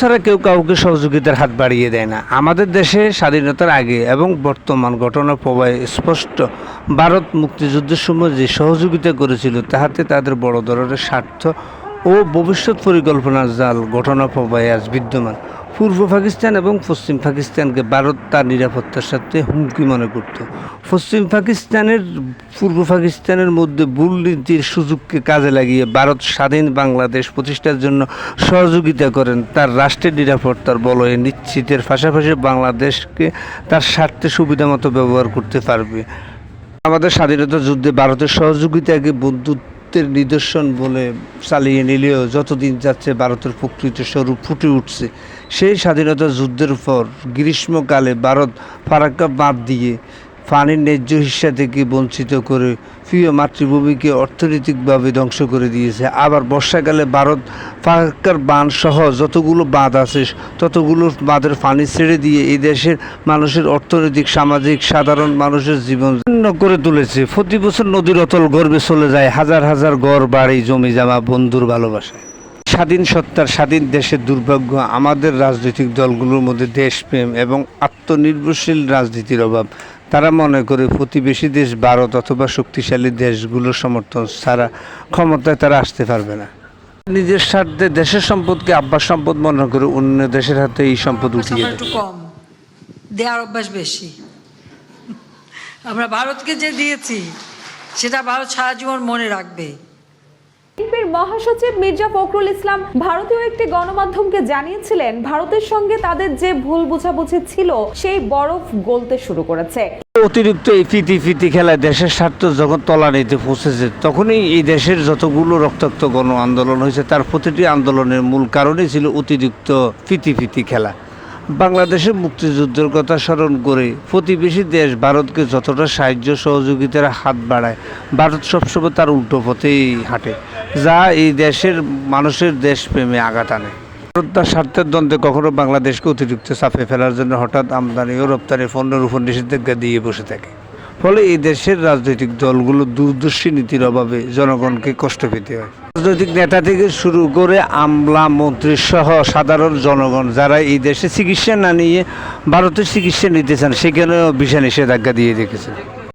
ছাড়া কেউ কাউকে সহযোগিতার হাত বাড়িয়ে দেয় না। আমাদের দেশে স্বাধীনতার আগে এবং বর্তমান ঘটনা প্রবাহে স্পষ্ট ভারত মুক্তিযুদ্ধের সময় যে সহযোগিতা করেছিল, তাহাতে তাদের বড় ধরনের স্বার্থ ও ভবিষ্যৎ পরিকল্পনার জাল ঘটনা প্রবাহে আজ বিদ্যমান। পূর্ব পাকিস্তান এবং পশ্চিম পাকিস্তানকে ভারত তার নিরাপত্তার সাথে হুমকি মনে করত। পশ্চিম পাকিস্তানের, পূর্ব পাকিস্তানের মধ্যে ভুল নীতির সুযোগকে কাজে লাগিয়ে ভারত স্বাধীন বাংলাদেশ প্রতিষ্ঠার জন্য সহযোগিতা করেন তার রাষ্ট্রের নিরাপত্তার বলয়ে নিশ্চিতের পাশাপাশি বাংলাদেশকে তার স্বার্থে সুবিধামতো ব্যবহার করতে পারবে। আমাদের স্বাধীনতা যুদ্ধে ভারতের সহযোগিতাকে বন্ধুত্বের নিদর্শন বলে চালিয়ে নিলেও যতদিন যাচ্ছে ভারতের প্রকৃত স্বরূপ ফুটে উঠছে, সেই স্বাধীনতা যুদ্ধের পর গ্রীষ্মকালে ভারত ফারাক্কা বাঁধ দিয়ে পানির ন্যায্য হিস্সা থেকে বঞ্চিত করে প্রিয় মাতৃভূমিকে অর্থনৈতিকভাবে ধ্বংস করে দিয়েছে। আবার বর্ষাকালে ভারত ফারাক্কার বাঁধ সহ যতগুলো বাঁধ আছে, ততগুলো বাঁধের পানি ছেড়ে দিয়ে এই দেশের মানুষের অর্থনৈতিক, সামাজিক, সাধারণ মানুষের জীবন করে তুলেছে। প্রতি বছর নদীর অতল গর্বে চলে যায় হাজার হাজার গড় বাড়ি, জমি জামা, বন্ধুর ভালোবাসায় স্বাধীন সত্তার স্বাধীন দেশের দুর্ভাগ্য আমাদের রাজনৈতিক দলগুলোর মধ্যে দেশপ্রেম এবং আত্মনির্ভরশীল রাজনীতির অভাব। তারা মনে করে প্রতিবেশী দেশ ভারত অথবা শক্তিশালী দেশগুলোর সমর্থন ছাড়া ক্ষমতায় তারা আসতে পারবে না। নিজের স্বার্থে দেশের সম্পদকে আব্বাস সম্পদ মনে করে অন্য দেশের হাতে এই সম্পদ উঠিয়ে দেয় একটু কম। দেওয়ার অভ্যাস বেশি। আমরা ভারতকে যে দিয়েছি সেটা ভারত সারা জীবন মনে রাখবে। বিএনপির মহাসচিব মির্জা ফখরুল ইসলাম ভারতীয় একটি গণমাধ্যমকে জানিয়েছিলেন, ভারতের সঙ্গে তাদের যে ভুল বোঝাবুঝি ছিল, সেই বরফ গলতে শুরু করেছে। অতিরিক্ত এই ফিতি ফিতি খেলায় দেশের স্বার্থ যখন তলানিতে পৌঁছেছে। তখনই এই দেশের যতগুলো রক্তাক্ত গণ আন্দোলন হয়েছে, তার প্রতিটি আন্দোলনের মূল কারণই ছিল অতিরিক্ত ফিতি ফিতি খেলা। বাংলাদেশের মুক্তিযুদ্ধের কথা স্মরণ করে প্রতিবেশী দেশ ভারতকে যতটা সাহায্য সহযোগিতার হাত বাড়ায়, ভারত সবসময় তার উল্টো পথেই হাঁটে। যা এই দেশের মানুষের দেশপ্রেমে আঘাত আনে। তার স্বার্থের দ্বন্দ্বে কখনো বাংলাদেশকে অতিরিক্ত চাপে ফেলার জন্য হঠাৎ আমদানি ও রপ্তানি পণ্যের উপর নিষেধাজ্ঞা দিয়ে বসে থাকে। ফলে এই দেশের রাজনৈতিক দলগুলো দূরদর্শী নীতির অভাবে জনগণকে কষ্ট পেতে হয়। রাজনৈতিক নেতা থেকে শুরু করে আমলা মন্ত্রী সহ সাধারণ জনগণ যারা এই দেশে চিকিৎসা না নিয়ে ভারতের চিকিৎসা নিতে চান, সেখানেও বিশা নিষেধাজ্ঞা দিয়ে রেখেছে।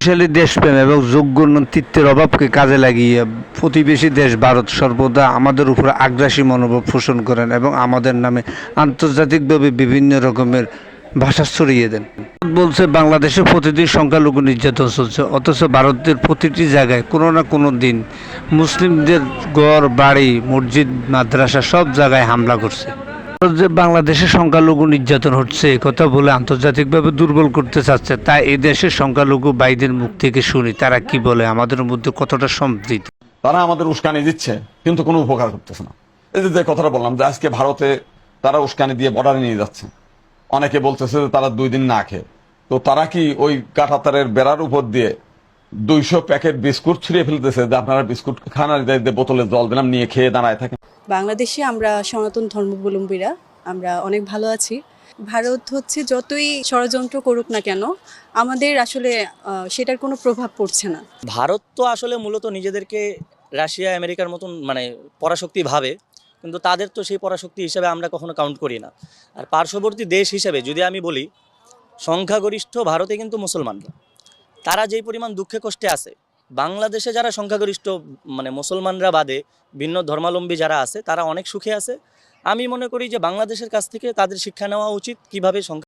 শক্তিশালী দেশপ্রেম এবং যোগ্য নেতৃত্বের অভাবকে কাজে লাগিয়ে প্রতিবেশী দেশ ভারত সর্বদা আমাদের উপর আগ্রাসী মনোভাব পোষণ করেন এবং আমাদের নামে আন্তর্জাতিকভাবে বিভিন্ন রকমের ভাষা ছড়িয়ে দেন। বলছে, বাংলাদেশে প্রতিদিন সংখ্যালঘু নির্যাতন চলছে, অথচ ভারতের প্রতিটি জায়গায় কোনো না কোনো দিন মুসলিমদের গড় বাড়ি, মসজিদ, মাদ্রাসা সব জায়গায় হামলা করছে। যে বাংলাদেশে সংখ্যালঘু নির্যাতন হচ্ছে কথা বলে আন্তর্জাতিকভাবে দুর্বল করতে চাচ্ছে তা এই দেশের সংখ্যালঘু বাইদের মুখ থেকে শুনি, তারা কি বলে? আমাদের মধ্যে কতটা সম্পৃক্ত তারা আমাদের উস্কানি দিচ্ছে, কিন্তু কোনো উপকার করতেছে না। এই যে কথাটা বললাম, যে আজকে ভারতে তারা উস্কানি দিয়ে বর্ডারে নিয়ে যাচ্ছে। অনেকে বলতেছে যে তারা দুই দিন না খেয়ে। তো তারা কি ওই কাঁটাতারের বেড়ার উপর দিয়ে দুইশো প্যাকেট বিস্কুট ছড়িয়ে ফেলতেছে, যে আপনারা বিস্কুট খান আর বোতলে জল দিলাম, নিয়ে খেয়ে দাঁড়ায় থাকেন? বাংলাদেশে আমরা সনাতন ধর্মাবলম্বীরা, আমরা অনেক ভালো আছি। ভারত হচ্ছে যতই ষড়যন্ত্র করুক না কেন, আমাদের আসলে সেটার কোনো প্রভাব পড়ছে না। ভারত তো আসলে মূলত নিজেদেরকে রাশিয়া, আমেরিকার মতন মানে পরাশক্তি ভাবে, কিন্তু তাদের তো সেই পরাশক্তি হিসাবে আমরা কখনো কাউন্ট করি না। আর পার্শ্ববর্তী দেশ হিসেবে যদি আমি বলি, সংখ্যাগরিষ্ঠ ভারতে কিন্তু মুসলমানরা। তারা যেই পরিমাণ দুঃখে কষ্টে আছে বাংলাদেশে যারা সংখ্যাগরিষ্ঠ মানে মুসলমানরা বাদে ভিন্ন ধর্মাবলম্বী যারা আছে, তারা অনেক সুখে আছে। আমি মনে করি যে বাংলাদেশের কাছ থেকে তাদের শিক্ষা নেওয়া উচিত, কীভাবে সংখ্যা